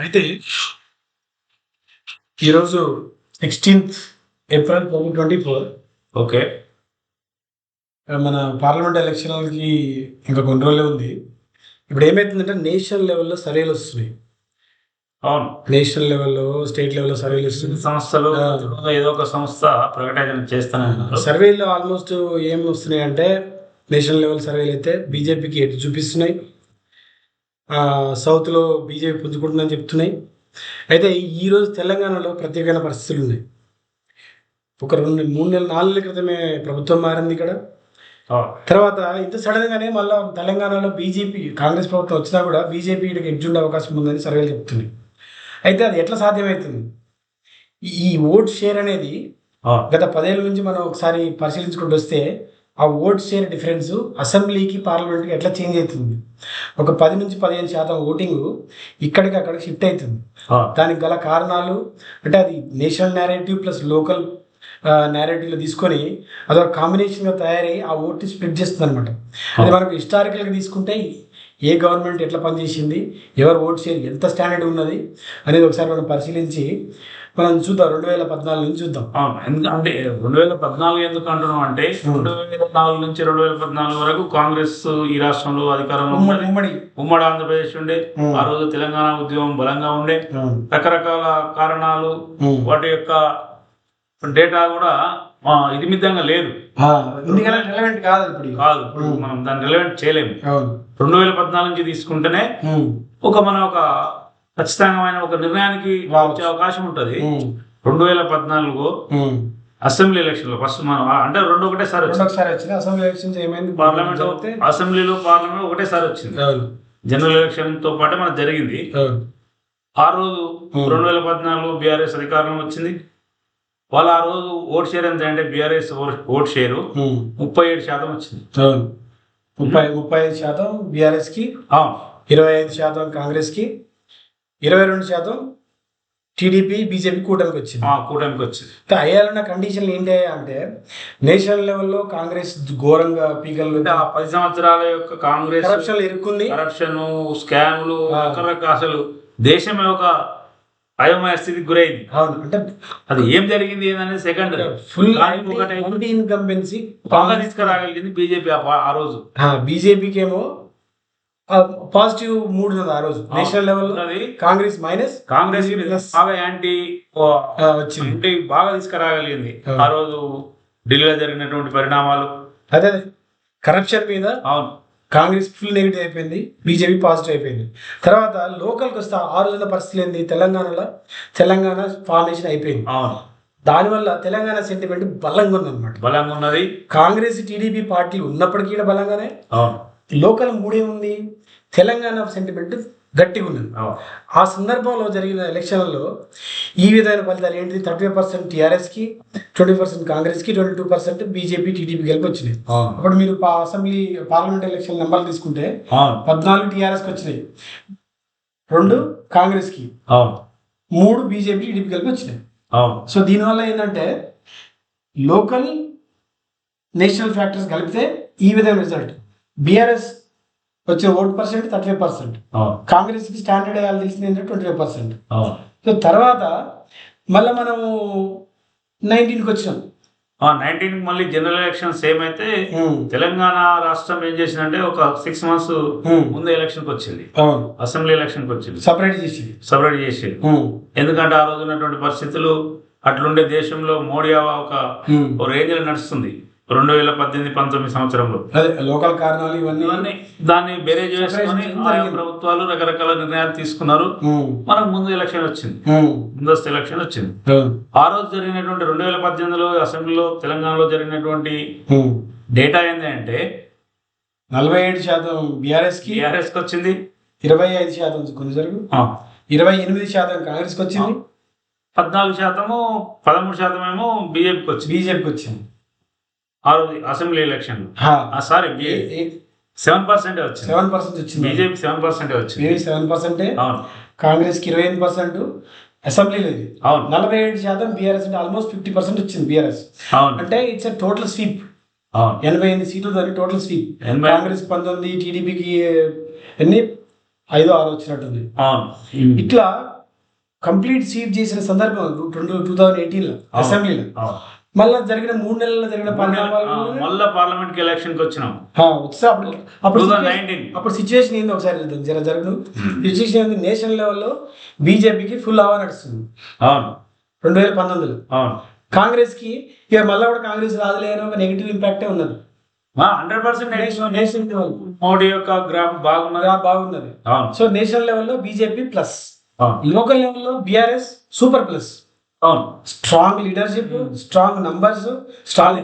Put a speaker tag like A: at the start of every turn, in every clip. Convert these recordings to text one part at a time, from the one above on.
A: అయితే ఈరోజు sixteenth April twenty twenty four.
B: Okay.
A: మన పార్లమెంట్ ఎలక్షన్లకి ఇంకా కొన్ని రోజులే ఉంది. ఇప్పుడు ఏమవుతుందంటే నేషనల్ లెవెల్లో సర్వేలు వస్తున్నాయి.
B: అవును.
A: నేషనల్ లెవెల్లో స్టేట్ లెవెల్లో సర్వేలు వస్తున్నాయి.
B: సంస్థలు. ఏదో ఒక సంస్థ ప్రకటన చేస్తానే ఉన్నారు
A: సర్వేలో ఆల్మోస్ట్ ఏం వస్తున్నాయి అంటే నేషనల్ లెవెల్ సర్వేలు అయితే బీజేపీకి ఎటు చూపిస్తున్నాయి. సౌత్లో బీజేపీ పుంజుకుంటుందని చెప్తున్నాయి. అయితే ఈరోజు తెలంగాణలో ప్రత్యేకమైన పరిస్థితులు ఉన్నాయి. ఒక రెండు మూడు నెలలు నాలుగు నెలల క్రితమే ప్రభుత్వం మారింది ఇక్కడ. తర్వాత ఇంత సడన్గానే మళ్ళీ తెలంగాణలో బీజేపీ కాంగ్రెస్ ప్రభుత్వం వచ్చినా కూడా బీజేపీ ఎడ్జ్ ఉండే అవకాశం ఉందని సర్వేలు చెప్తున్నాయి. అయితే అది ఎట్లా సాధ్యమవుతుంది? ఈ- ఓట్ షేర్ అనేది. గత పదేళ్ళ నుంచి మనం ఒకసారి పరిశీలించుకుంటూ వస్తే ఆ ఓట్ షేర్ డిఫరెన్స్ అసెంబ్లీకి పార్లమెంట్కి ఎట్లా చేంజ్ అవుతుంది? ఒక పది నుంచి పదిహేను శాతం ఓటింగ్ ఇక్కడికి అక్కడికి షిఫ్ట్ అవుతుంది. దానికి గల కారణాలు అంటే అది నేషనల్ నేరేటివ్ ప్లస్ లోకల్ నేరేటివ్లో తీసుకొని అదొక కాంబినేషన్గా తయారై ఆ ఓట్ని స్ప్లిట్ చేస్తుంది అనమాట అది మనకు హిస్టారికల్గా తీసుకుంటే ఏ గవర్నమెంట్ ఎట్లా పనిచేసింది ఎవరు ఓట్ షేర్ ఎంత స్టాండర్డ్ ఉన్నది అనేది ఒకసారి మనం పరిశీలించి మనం చూద్దాం రెండు వేల పద్నాలుగు నుంచి చూద్దాం.
B: ఎందుకంటే రెండు వేల పద్నాలుగు ఎందుకు అంటున్నాం అంటే రెండు వేల నాలుగు నుంచి రెండు వేల పద్నాలుగు వరకు కాంగ్రెస్ ఈ రాష్ట్రంలో అధికారంలో
A: ఉమ్మడి ఉమ్మడి.
B: ఉమ్మడి ఆంధ్రప్రదేశ్ ఉండే. ఆ రోజు తెలంగాణ ఉద్యమం బలంగా ఉండే రకరకాల కారణాలు. వాటి యొక్క డేటా కూడా ఆ, ఇదిమిద్దంగా లేదు.
A: relevant కాదు ఇప్పుడు ఇది.
B: కాదు మనం దాన్ని రిలవెంట్ చేయలేము. రెండు వేల పద్నాలుగు నుంచి తీసుకుంటేనే ఒక మన ఒక ఖచ్చితంగా ఒక నిర్ణయానికి. వచ్చే అవకాశం ఉంటుంది. రెండు వేల పద్నాలుగు. అసెంబ్లీ ఎలక్షన్లో ఫస్ట్ మనం అంటే రెండు ఒకటేసారి వచ్చింది.
A: రెండోసారి వచ్చింది. అసెంబ్లీ ఎలక్షన్స్ ఏమైంది?
B: పార్లమెంట్ అసెంబ్లీలో పార్లమెంట్ ఒకటేసారి వచ్చింది. జనరల్ ఎలక్షన్తో పాటు మనకు జరిగింది. ఆ రోజు. రెండు వేల పద్నాలుగు బీఆర్ఎస్ అధికారం వచ్చింది. వాళ్ళు ఆ రోజు ఓట్ షేర్ ఎంత అంటే బీఆర్ఎస్ ఓట్ షేర్ ముప్పై ఏడు శాతం వచ్చింది.
A: ముప్పై ముప్పై ఐదు శాతం బీఆర్ఎస్కి
B: అవును
A: ఇరవై ఐదు శాతం కాంగ్రెస్కి ఇరవై రెండు శాతం టీడీపీ బీజేపీ కూటమికి వచ్చింది
B: ఆ కూటమికి వచ్చింది
A: అయ్యాలన్న కండిషన్లు ఏంటి అంటే నేషనల్ లెవెల్లో కాంగ్రెస్ ఘోరంగా
B: ఆ పది సంవత్సరాల యొక్క కాంగ్రెస్
A: కరప్షన్ ఇరుక్కుంది.
B: కరప్షన్ స్కామ్లు. రకరకాల అసలు దేశమే ఒక అయోమయ స్థితికి గురైంది.
A: అవును అంటే
B: అది ఏం జరిగింది ఏందనేది సెకండ్
A: ఫుల్
B: ఒకటి
A: ఇన్కంబెన్సీ
B: బాగా తీసుకురాగలిగింది బీజేపీ ఆ రోజు.
A: బీజేపీకి ఏమో పాజిటివ్ మూడ్ ఉన్నది ఆ రోజు. నేషనల్
B: ఉన్నది.
A: కాంగ్రెస్ మైనస్
B: కాంగ్రెస్. బాగా యాంటీ
A: వచ్చింది.
B: బాగా తీసుకురాగలిగింది.
A: ఆ.
B: రోజు ఢిల్లీలో జరిగినటువంటి పరిణామాలు.
A: అదే కరప్షన్ మీద
B: అవును.
A: కాంగ్రెస్ ఫుల్ నెగిటివ్ అయిపోయింది. బీజేపీ పాజిటివ్ అయిపోయింది. తర్వాత లోకల్కి వస్తే ఆ రోజున పరిస్థితులు ఏంది? తెలంగాణలో తెలంగాణ ఫార్మేషన్ అయిపోయింది.
B: అవును.
A: దానివల్ల తెలంగాణ సెంటిమెంట్ బలంగా ఉందన్నమాట.
B: బలంగా ఉన్నది.
A: కాంగ్రెస్ టీడీపీ పార్టీలు ఉన్నప్పటికీ బలంగానే.
B: అవును.
A: లోకల్ మూడే ఉంది. తెలంగాణ సెంటిమెంట్ గట్టిగా ఉన్నది. ఆ. సందర్భంలో జరిగిన ఎలక్షన్లలో ఈ విధమైన ఫలితాలు ఏంటిది థర్టీ ఫైవ్ పర్సెంట్ టీఆర్ఎస్కి ట్వంటీ పర్సెంట్ కాంగ్రెస్కి twenty two percent BJP TDP కలిపి వచ్చినాయి అప్పుడు మీరు అసెంబ్లీ పార్లమెంట్ ఎలక్షన్ నెంబర్లు తీసుకుంటే పద్నాలుగు టీఆర్ఎస్కి వచ్చినాయి. రెండు కాంగ్రెస్కి. మూడు బీజేపీ టీడీపీ కలిపి వచ్చినాయి సో దీనివల్ల ఏంటంటే లోకల్ నేషనల్ ఫ్యాక్టర్స్ కలిపితే ఈ విధమైన రిజల్ట్. బీఆర్ఎస్ వచ్చే vote percent thirty five percent.
B: అవును.
A: కాంగ్రెస్కి స్టాండర్డ్ వేయాలి తెలిసింది ఏంటంటే ట్వంటీ ఫైవ్ పర్సెంట్. సో తర్వాత మళ్ళీ మనము నైన్టీన్కి వచ్చినాం
B: నైన్టీన్ మళ్ళీ జనరల్ ఎలక్షన్స్ ఏమైతే తెలంగాణ రాష్ట్రం ఏం చేసిందంటే ఒక సిక్స్ మంత్స్ ముందు ఎలక్షన్కి వచ్చింది అసెంబ్లీ ఎలక్షన్కి వచ్చింది.
A: సపరేట్ చేసి
B: సపరేట్ చేసి ఎందుకంటే ఆ రోజు ఉన్నటువంటి పరిస్థితులు అట్లుండే దేశంలో మోడీ ఒక రేంజ్ నడుస్తుంది. రెండు వేల పద్దెనిమిది పంతొమ్మిది సంవత్సరంలో.
A: అదే లోకల్ కారణాలు ఇవన్నీ
B: దాన్ని బేరేజ్ చేసుకొని. ప్రభుత్వాలు రకరకాల నిర్ణయాలు తీసుకున్నారు. మనకు ముందు ఎలక్షన్ వచ్చింది. ముందస్తు ఎలక్షన్ వచ్చింది. ఆ రోజు జరిగినటువంటి రెండు వేల పద్దెనిమిదిలో అసెంబ్లీలో తెలంగాణలో జరిగినటువంటి. డేటా ఏంటి అంటే
A: నలభై ఏడు శాతం బీఆర్ఎస్కి
B: టీఆర్ఎస్కి వచ్చింది.
A: ఇరవై ఐదు శాతం కొనసాగు ఇరవై ఎనిమిది శాతం కాంగ్రెస్కి వచ్చింది.
B: పద్నాలుగు శాతము పదమూడు శాతం ఏమో బీజేపీకి వచ్చింది.
A: బీజేపీకి వచ్చింది.
B: ఆ రోజు assembly election sorry seven percent వచ్చింది.
A: సెవెన్ పర్సెంట్ వచ్చింది?
B: బీజేపీ సెవెన్ పర్సెంట్ వచ్చింది.
A: బీజేపీ సెవెన్ పర్సెంటే?
B: అవును.
A: కాంగ్రెస్కి ఇరవై ఎనిమిది పర్సెంట్ అసెంబ్లీలో ఇది
B: అవును.
A: నలభై ఏడు శాతం బీఆర్ఎస్ అంటే ఆల్మోస్ట్ ఫిఫ్టీ పర్సెంట్ వచ్చింది బీఆర్ఎస్.
B: అవును.
A: అంటే ఇట్స్ టోటల్ స్వీప్
B: అవును.
A: ఎనభై ఎనిమిది సీట్లు దాని టోటల్ స్వీప్ కాంగ్రెస్ పంతొమ్మిది టీడీపీకి ఎన్ని? ఐదో ఆరో వచ్చినట్టుంది.
B: అవును.
A: ఇట్లా కంప్లీట్ సీట్ చేసిన సందర్భం రెండు టూ థౌజండ్ ఎయిటీన్లో. అసెంబ్లీలో. మళ్ళీ జరిగిన మూడు నెలల్లో జరిగిన
B: మళ్ళా పార్లమెంట్ ఎలక్షన్కి వచ్చినాం.
A: అప్పుడు అప్పుడు అప్పుడు సిచ్యువేషన్ ఏంది ఒకసారి చూద్దాం. జర జరగదు సిచ్యువేషన్ ఏంది నేషనల్ లెవెల్లో బీజేపీకి ఫుల్ హవా నడుస్తుంది.
B: అవును.
A: రెండు వేల పంతొమ్మిదిలో.
B: అవును.
A: కాంగ్రెస్కి ఇక మళ్ళీ కూడా కాంగ్రెస్ రాదులే అని ఒక నెగిటివ్ ఇంపాక్టే ఉన్నది.
B: Hundred percent
A: national level
B: Modi యొక్క గ్రాఫ్ బాగున్నది.
A: బాగున్నది. సో నేషనల్ లెవెల్లో బీజేపీ ప్లస్ లోకల్ లెవెల్లో బీఆర్ఎస్ సూపర్ ప్లస్
B: అవును.
A: Strong leadership strong numbers strong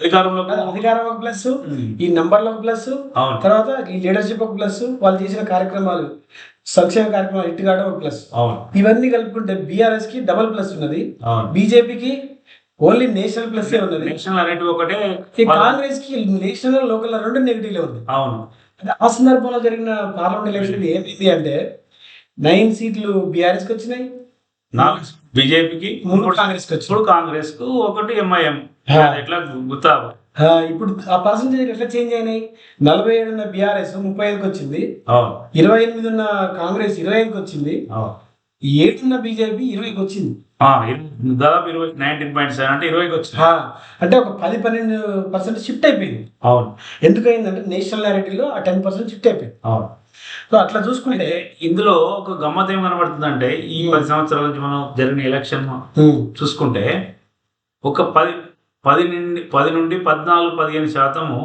B: అధికారంలో
A: అధికారం ఒక ప్లస్ ఈ నంబర్లో ఒక ప్లస్ తర్వాత ఈ లీడర్షిప్ ఒక ప్లస్ వాళ్ళు చేసిన కార్యక్రమాలు సంక్షేమ కార్యక్రమాలు ఇటు కావడం ఒక ప్లస్ ఇవన్నీ కలుపుకుంటే బీఆర్ఎస్కి డబల్ ప్లస్ ఉన్నది. బీజేపీకి ఓన్లీ నేషనల్ ప్లస్ ఉన్నది.
B: నేషనల్ అనేటివి ఒకటే
A: కాంగ్రెస్కి నేషనల్ లోకల్ రెండు నెగిటివ్లో ఉంది
B: అవును.
A: ఆ సందర్భంలో జరిగిన పార్లమెంట్ ఎలక్షన్ ఏమైంది అంటే నైన్ సీట్లు బీఆర్ఎస్కి వచ్చినాయి.
B: నాలుగు బీజేపీకి
A: మూడు కాంగ్రెస్
B: ఇప్పుడు కాంగ్రెస్కు ఒకటి ఎంఐఎం. ఎట్లా గుర్తా
A: ఇప్పుడు ఆ పర్సంటేజ్ ఎట్లా చేంజ్ అయినాయి? నలభై ఏడు ఉన్న బీఆర్ఎస్ ముప్పై ఐదుకి వచ్చింది. ఇరవై ఎనిమిది ఉన్న కాంగ్రెస్ ఇరవై ఐదుకి వచ్చింది.
B: అవును.
A: ఏడున్న బీజేపీ ఇరవైకి వచ్చింది.
B: దాదాపు ఇరవై నైన్టీన్ పాయింట్ సెవెన్ అంటే ఇరవైకి వచ్చింది.
A: అంటే ఒక పది పన్నెండు పర్సెంట్ షిఫ్ట్ అయిపోయింది.
B: అవును.
A: ఎందుకైందంటే నేషనల్ నేరేటివ్లో ఆ టెన్ పర్సెంట్ షిఫ్ట్ అయిపోయింది.
B: అవును.
A: సో అట్లా చూసుకుంటే
B: ఇందులో ఒక గమ్మత్ ఏం కనబడుతుందంటే ఈ పది సంవత్సరాల నుంచి మనం జరిగిన ఎలక్షన్ చూసుకుంటే ఒక పది పది నుండి పది నుండి పద్నాలుగు పదిహేను శాతము.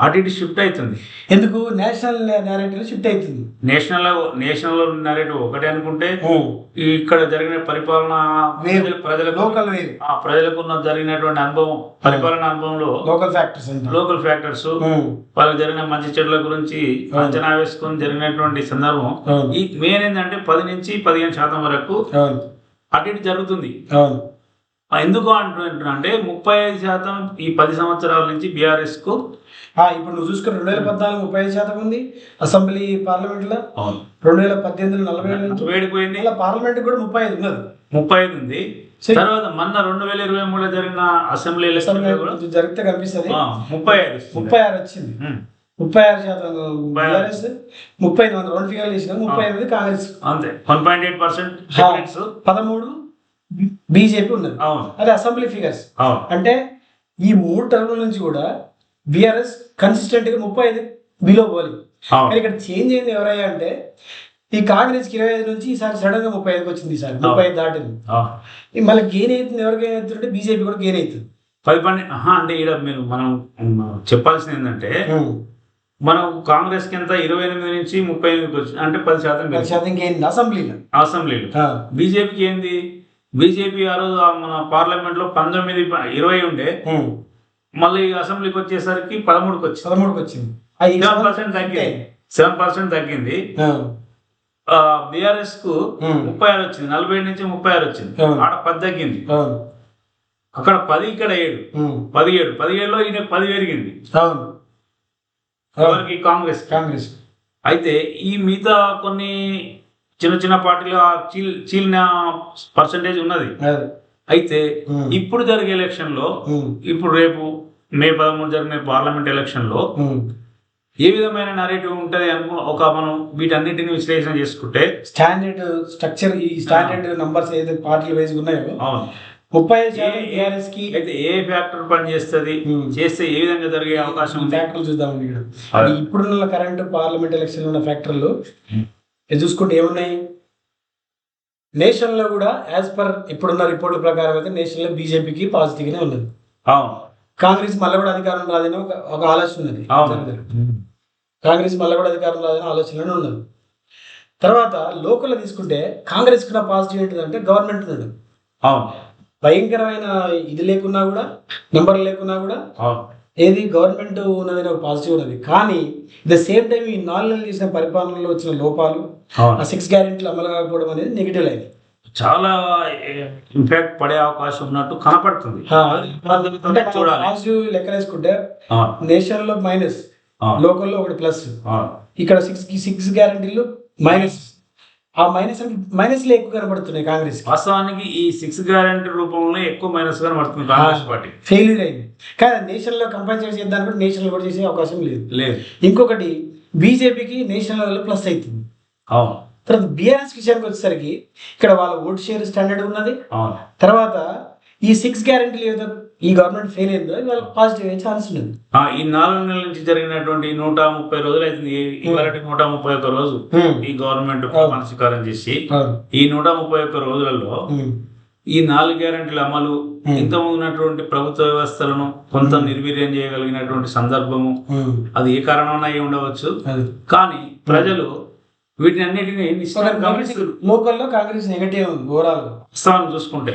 B: అటు ఇటు షిఫ్ట్ అవుతుంది.
A: ఎందుకు? నేషనల్ నేరేటివ్ షిఫ్ట్ అవుతుంది.
B: నేషనల్ నేషనల్ నరేటివ్ ఒకటి అనుకుంటే ఇక్కడ జరిగిన పరిపాలన. ప్రజల- ప్రజలకు
A: లోకల్
B: ప్రజలకు ఉన్న జరిగినటువంటి అనుభవం పరిపాలన అనుభవంలో
A: లోకల్ ఫ్యాక్టర్స్
B: లోకల్ ఫ్యాక్టర్స్ వాళ్ళకి జరిగిన మంచి చెడుల గురించి అంచనా వేసుకొని జరిగినటువంటి సందర్భం. ఈ మెయిన్ ఏంటంటే పది నుంచి పదిహేను శాతం వరకు అటు ఇటు జరుగుతుంది. ఎందుకు అంటున్నా అంటే ముప్పై ఐదు శాతం ఈ పది సంవత్సరాల నుంచి బీఆర్ఎస్కు
A: ఆ, ఇప్పుడు నువ్వు చూసుకుని రెండు వేల పద్నాలుగు ముప్పై ఐదు శాతం ఉంది అసెంబ్లీ పార్లమెంట్లో
B: అవును.
A: రెండు వేల పద్దెనిమిది నలభై ఏడు
B: వేడిపోయింది?
A: మళ్ళీ పార్లమెంట్ కూడా ముప్పై ఐదు ఉన్నది.
B: ముప్పై ఐదు ఉంది. తర్వాత మొన్న రెండు వేల ఇరవై మూడులో జరిగిన అసెంబ్లీ ఎలక్షన్
A: జరిగితే కనిపిస్తుంది.
B: ముప్పై ఐదు
A: ముప్పై ఆరు వచ్చింది. ముప్పై ఆరు శాతం. బీఆర్ఎస్ ముప్పై వందల రెండు ఫిగర్లు చేసిన ముప్పై ఎనిమిది కాంగ్రెస్.
B: అంతే. వన్ పాయింట్ ఎయిట్ పర్సెంట్
A: పదమూడు బీజేపీ ఉన్నది.
B: అవును.
A: అది అసెంబ్లీ ఫిగర్స్. అంటే ఈ మూడు టర్ముల నుంచి కూడా బీఆర్ఎస్ కన్సిస్టెంట్గా ముప్పై ఐదు బిలో పోలి కానీ ఇక్కడ చేంజ్ అయింది ఎవరయ్యా అంటే ఈ కాంగ్రెస్కి ఇరవై ఐదు నుంచి ఈసారి సడన్గా ముప్పై ఐదుకి వచ్చింది ఈసారి. ముప్పై ఐదు దాటింది. మళ్ళీ గెయిన్ అవుతుంది ఎవరు గెయిన్ అవుతుందంటే బీజేపీ కూడా గెయిన్ అవుతుంది.
B: పది పన్నెండు ఆహా, అంటే ఇక్కడ మీరు మనం చెప్పాల్సింది ఏంటంటే. మనం కాంగ్రెస్కి ఎంత? ఇరవై ఎనిమిది నుంచి ముప్పై ఎనిమిదికి వచ్చింది అంటే పది శాతం
A: పది. శాతం అసెంబ్లీలో.
B: అసెంబ్లీలో. బీజేపీకి ఏంది? బీజేపీ ఆ రోజు మన పార్లమెంట్లో పంతొమ్మిది ఇరవై ఉండే. మళ్ళీ అసెంబ్లీకి వచ్చేసరికి పదమూడుకి వచ్చింది.
A: పదమూడుకి వచ్చింది.
B: సెవెన్ పర్సెంట్ తగ్గింది. సెవెన్ పర్సెంట్ తగ్గింది.
A: బీఆర్ఎస్కు.
B: ముప్పై ఆరు వచ్చింది. నలభై ఏడు నుంచి ముప్పై ఆరు వచ్చింది. ఆడ పది తగ్గింది. అక్కడ పది ఇక్కడ ఏడు. పదిహేడు. పదిహేడులో ఈయన పది పెరిగింది. ఎవరికి? కాంగ్రెస్
A: కాంగ్రెస్
B: అయితే ఈ మిగతా కొన్ని చిన్న చిన్న పార్టీలు చీలిన పర్సంటేజ్ ఉన్నది. అయితే. ఇప్పుడు జరిగే
A: ఎలక్షన్లో.
B: ఇప్పుడు రేపు మే పదమూడు జరిగిన పార్లమెంట్
A: ఎలక్షన్లో.
B: ఏ విధమైన నరేటివ్ ఉంటది అనుకో ఒక మనం వీటన్నిటిని విశ్లేషణ చేసుకుంటే
A: స్టాండర్డ్ స్ట్రక్చర్ ఈ స్టాండర్డ్ నంబర్స్ ఏదైతే పార్టీలు వైజ్ ఉన్నాయో
B: అవును
A: ముప్పై ఐదు శాతం
B: ఏ-
A: టీఆర్ఎస్కి
B: అయితే ఏ ఫ్యాక్టర్ పని చేస్తుంది. చేస్తే ఏ విధంగా జరిగే అవకాశం ఉంది
A: ఫ్యాక్టర్లు చూద్దామండి ఇక్కడ. ఇప్పుడున్న కరెంట్ పార్లమెంట్ ఎలక్షన్ ఉన్న ఫ్యాక్టర్లు. ఇది చూసుకుంటే ఏమున్నాయి? నేషన్లో కూడా యాజ్ పర్ ఇప్పుడున్న రిపోర్ట్ల ప్రకారం అయితే నేషన్లో బీజేపీకి పాజిటివ్ గానే ఉన్నది.
B: అవును.
A: కాంగ్రెస్ మళ్ళీ కూడా అధికారం రాదని ఒక ఒక ఆలోచన ఉన్నది. కాంగ్రెస్ మళ్ళీ కూడా అధికారం రాదని ఆలోచనలోనే ఉన్నది. తర్వాత లోకల్లో తీసుకుంటే కాంగ్రెస్ కున్న పాజిటివ్ ఏంటిదంటే గవర్నమెంట్ ఉన్నది.
B: అవును.
A: భయంకరమైన ఇది లేకున్నా కూడా నెంబర్ లేకున్నా కూడా
B: అవును.
A: ఏది? గవర్నమెంట్ ఉన్నది ఒక పాజిటివ్ ఉన్నది. కానీ ద సేమ్ టైం ఈ నాలుగు నెలలు చేసిన పరిపాలనలో వచ్చిన లోపాలు ఆ సిక్స్ గ్యారెంటీలు అమలు కాకపోవడం అనేది నెగిటివ్ అయింది
B: చాలా ఇంపాక్ట్ పడే అవకాశం ఉన్నట్టు కనపడుతుంది.
A: పాజిటివ్ లెక్కలేసుకుంటే నేషనల్లో మైనస్ లోకల్లో ఒకటి ప్లస్ ఇక్కడ సిక్స్ సిక్స్ గ్యారెంటీలు మైనస్ ఆ మైనస్ అంటే మైనస్లో ఎక్కువ కనబడుతున్నాయి కాంగ్రెస్
B: వాస్తవానికి ఈ సిక్స్ గ్యారంటీ రూపంలో ఎక్కువ మైనస్ కనబడుతుంది కాంగ్రెస్ పార్టీ.
A: ఫెయిల్యూర్ అయింది. కానీ నేషనల్లో కంపల్సరీ చేద్దాం కూడా నేషనల్ కూడా చేసే అవకాశం లేదు.
B: లేదు.
A: ఇంకొకటి బీజేపీకి నేషనల్ లెవెల్ ప్లస్ అవుతుంది.
B: అవును.
A: తర్వాత బీఆర్ఎస్ విషయానికి వచ్చేసరికి ఇక్కడ వాళ్ళ ఓట్ షేర్ స్టాండర్డ్ ఉన్నది.
B: అవును.
A: తర్వాత ఈ సిక్స్ గ్యారంటీలు ఏదో ఈ గవర్నమెంట్ ఫెయిల్ అయిందో వాళ్ళకి పాజిటివ్ అయ్యే ఛాన్స్ ఉంది
B: ఈ నాలుగు నెలల నుంచి జరిగినటువంటి నూట ముప్పై రోజులు అవుతుంది ఇవాళ నూట ముప్పై ఒక్క రోజు ఈ గవర్నమెంట్ ప్రమాణ స్వీకారం చేసి. ఈ నూట ముప్పై ఒక్క రోజులలో. ఈ నాలుగు గ్యారెంటీల అమలు ఇంత ఉన్నటువంటి ప్రభుత్వ వ్యవస్థలను కొంత నిర్వీర్యం చేయగలిగినటువంటి సందర్భము. అది ఏ కారణం అయి ఉండవచ్చు. కానీ ప్రజలు వీటిని అన్నిటిని
A: లోకల్లో కాంగ్రెస్ నెగటివ్ ఓవరాల్
B: చూసుకుంటే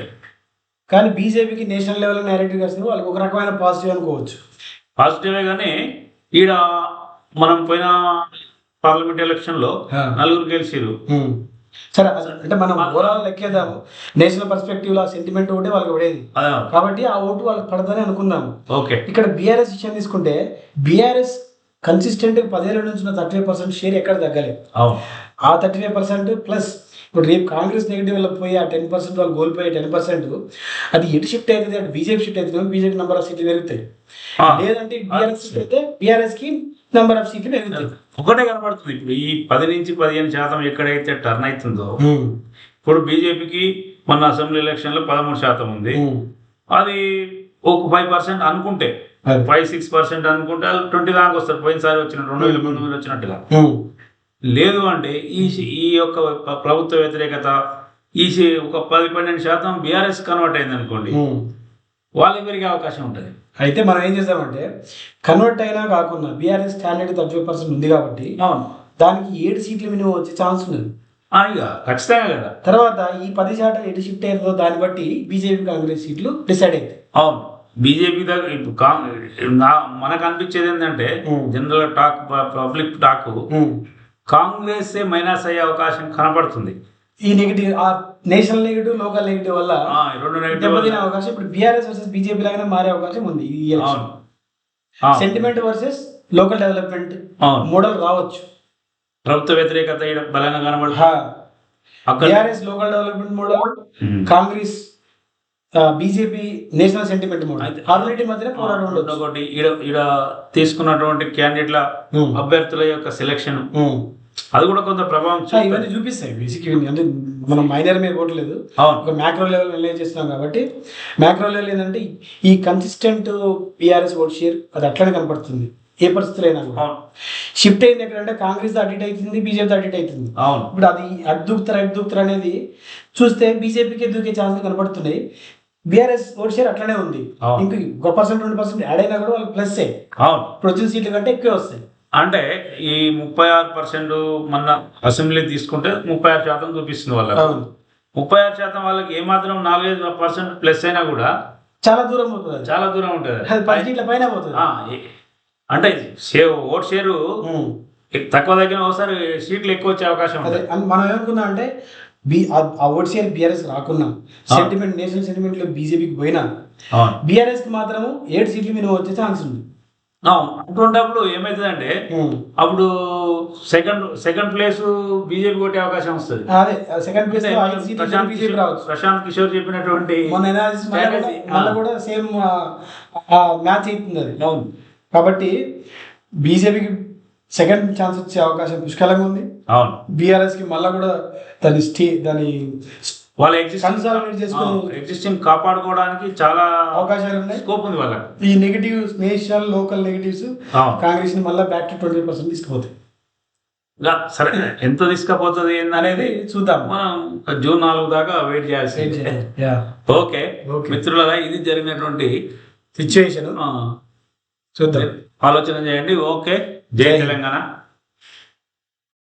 A: కానీ బీజేపీకి నేషనల్ లెవెల్ నేరేటివ్ కలిసి వాళ్ళకి ఒక రకమైన పాజిటివ్ అనుకోవచ్చు.
B: పాజిటివే కానీ ఈడ మనం పోయిన పార్లమెంట్ ఎలక్షన్లో
A: ఆ.
B: నలుగురు గెలిచిరు.
A: సరే అంటే మనం ఓవరాల్ లెక్కేద్దాము. నేషనల్ పర్స్పెక్టివ్లో సెంటిమెంట్ ఒకటి వాళ్ళకి పడేది. కాబట్టి ఆ ఓటు వాళ్ళకి పడదని అనుకుందాం
B: ఓకే.
A: ఇక్కడ బీఆర్ఎస్ విషయం తీసుకుంటే బీఆర్ఎస్ కన్సిస్టెంట్ పదేళ్ళ నుంచి ఉన్న థర్టీ ఫైవ్ పర్సెంట్ షేర్ ఎక్కడ తగ్గలేదు. ఆ థర్టీ ఫైవ్ పర్సెంట్ ప్లస్ ఇప్పుడు రేపు కాంగ్రెస్ నెగిటివ్ వల్ల పోయి ఆ టెన్ పర్సెంట్ వాళ్ళు కోల్పోయి టెన్ పర్సెంట్ అది ఎటు షిఫ్ట్ అవుతుంది? అటు బీజేపీ షిఫ్ట్ అవుతుంది బీజేపీ నెంబర్ ఆఫ్ సీట్లు పెరుగుతాయి. లేదంటే బీఆర్ఎస్ షిఫ్ట్ అయితే బీఆర్ఎస్కి నెంబర్ ఆఫ్ సీట్లు పెరుగుతాయి.
B: ఒకటే కనబడుతుంది. ఇప్పుడు ఈ పది నుంచి పదిహేను శాతం ఎక్కడైతే టర్న్ అవుతుందో ఇప్పుడు బీజేపీకి మొన్న అసెంబ్లీ ఎలక్షన్లో పదమూడు శాతం ఉంది. అది ఒక ఫైవ్ పర్సెంట్ అనుకుంటే. ఫైవ్ సిక్స్ పర్సెంట్ అనుకుంటే ట్వంటీ దాకా వస్తారు పోయినసారి వచ్చిన రెండు వేల పంతొమ్మిది వచ్చినట్టుగా. లేదు అంటే ఈ ఈ యొక్క ప్ర- ప్రభుత్వ వ్యతిరేకత ఈ ఒక పది పన్నెండు శాతం బీఆర్ఎస్ కన్వర్ట్ అయింది అనుకోండి. వాళ్ళకి పెరిగే అవకాశం ఉంటుంది
A: అయితే మనం ఏం చేద్దామంటే కన్వర్ట్ అయినా కాకుండా BRS standard thirty five percent ఉంది కాబట్టి
B: అవును
A: దానికి ఏడు సీట్లు మినిమం వచ్చే ఛాన్స్ ఉన్నది
B: ఖచ్చితంగా కదా
A: తర్వాత ఈ పది శాతం ఎటు షిఫ్ట్ అయ్యిందో దాన్ని బట్టి బీజేపీ కాంగ్రెస్ సీట్లు డిసైడ్ అవుతాయి
B: అవును బీజేపీ దగ్గర ఇప్పుడు మనకు అనిపించేది ఏంటంటే. General talk public talk. Congress minus అయ్యే అవకాశం కనపడుతుంది.
A: ఈ నెగిటివ్ ఆ నేషనల్ నెగిటివ్ లోకల్ నెగిటివ్ వల్ల
B: రెండు నెగటివ్
A: అవకాశం ఇప్పుడు బీఆర్ఎస్ వర్సెస్ బీజేపీ లాగానే మారే అవకాశం ఉంది ఈ sentiment versus local development model రావచ్చు.
B: ప్రభుత్వ వ్యతిరేకత బలంగా కనబడుతుంది.
A: BRS local development model. Congress BJP national sentiment already మధ్యన పోరాటం
B: ఒకటి ఈడ ఈడ తీసుకున్నటువంటి క్యాండిడేట్ల. అభ్యర్థుల యొక్క సెలక్షన్. అది కూడా కొంత ప్రభావం.
A: ఇవన్నీ చూపిస్తాయి. బేసిక్ అంటే మనం మైనర్ మీద పోవట్లేదు ఒక మ్యాక్రో లెవెల్ రిలే చేస్తున్నాం కాబట్టి మ్యాక్రో లెవెల్ ఏంటంటే ఈ కన్సిస్టెంట్ బీఆర్ఎస్ ఓట్ షేర్ అది అట్లనే కనపడుతుంది. ఏ పరిస్థితులు అయినా షిఫ్ట్ అయింది ఎక్కడంటే కాంగ్రెస్ అడిట్ అవుతుంది బీజేపీ అడిట్ అవుతుంది
B: అవును.
A: ఇప్పుడు అది అటు దూకుతారు ఇటు దూకుతారు అనేది చూస్తే బీజేపీకి దూకే ఛాన్సెస్ కనపడుతున్నాయి? బీఆర్ఎస్ ఓట్ షేర్ అట్లనే ఉంది. ఇంక ఒక పర్సెంట్ రెండు పర్సెంట్ యాడ్ అయినా కూడా వాళ్ళకి ప్లస్ ఇప్పుడు వచ్చిన సీట్ల కంటే ఎక్కువ వస్తాయి.
B: అంటే ఈ ముప్పై ఆరు పర్సెంట్ మన అసెంబ్లీ తీసుకుంటే ముప్పై ఆరు శాతం చూపిస్తుంది వాళ్ళకి.
A: అవును.
B: ముప్పై ఆరు శాతం వాళ్ళకి ఏమాత్రం నాలుగైదు పర్సెంట్ ప్లస్ అయినా కూడా
A: చాలా దూరం పోతుంది.
B: చాలా దూరం ఉంటుంది.
A: సీట్ల పైన పోతుంది.
B: అంటే షేర్ ఓట్ షేరు. తక్కువ దగ్గర ఒకసారి సీట్లు ఎక్కువ వచ్చే అవకాశం ఉంటుంది.
A: మనం ఏమనుకున్నాం అంటే బి ఆ- ఆ ఓట్ షేర్ బీఆర్ఎస్ రాకున్నా. సెంటిమెంట్ నేషనల్ సెంటిమెంట్లో బీజేపీకి పోయినా. బీఆర్ఎస్కి మాత్రము ఏడు సీట్లు మినిమం వచ్చే ఛాన్స్ ఉంది.
B: అటువంటిప్పుడు ఏమవుతుందంటే
A: ఉమ్.
B: అప్పుడు సెకండ్ సెకండ్ ప్లేస్ బీజేపీ కొట్టే అవకాశం వస్తుంది.
A: అదే సెకండ్ ప్లేస్
B: ప్రశాంత్ కిషోర్ ప్రశాంత్ కిషోర్ చెప్పినటువంటి
A: మళ్ళీ. కూడా సేమ్ మ్యాచ్ అవుతుంది అది.
B: అవును.
A: కాబట్టి బీజేపీకి సెకండ్ ఛాన్స్ వచ్చే అవకాశం పుష్కలంగా ఉంది.
B: అవును.
A: బీఆర్ఎస్కి మళ్ళీ కూడా దాని స్టే దాని
B: వాళ్ళ ఎగ్జిస్టింగ్
A: Consolidate చేసుకుని-
B: ఎగ్జిస్టింగ్ కాపాడుకోవడానికి చాలా
A: అవకాశాలు ఉన్నాయి.
B: స్కోప్ ఉంది వాళ్ళకి.
A: ఈ నెగిటివ్స్ నేషనల్ లోకల్ నెగిటివ్స్ కాంగ్రెస్ని మళ్ళీ బ్యాక్ టు ట్వంటీ పర్సెంట్ తీసుకుపోతాయి.
B: సరే ఎంత తీసుకుపోతుంది
A: అనేది చూద్దాం.
B: మనం జూన్ నాలుగు దాకా వెయిట్ చేయాల్సింది. ఓకే. మిత్రులారా ఇది జరిగినటువంటి
A: సిచ్యువేషన్ చూద్దాం.
B: ఆలోచన చేయండి. ఓకే. జై. తెలంగాణ.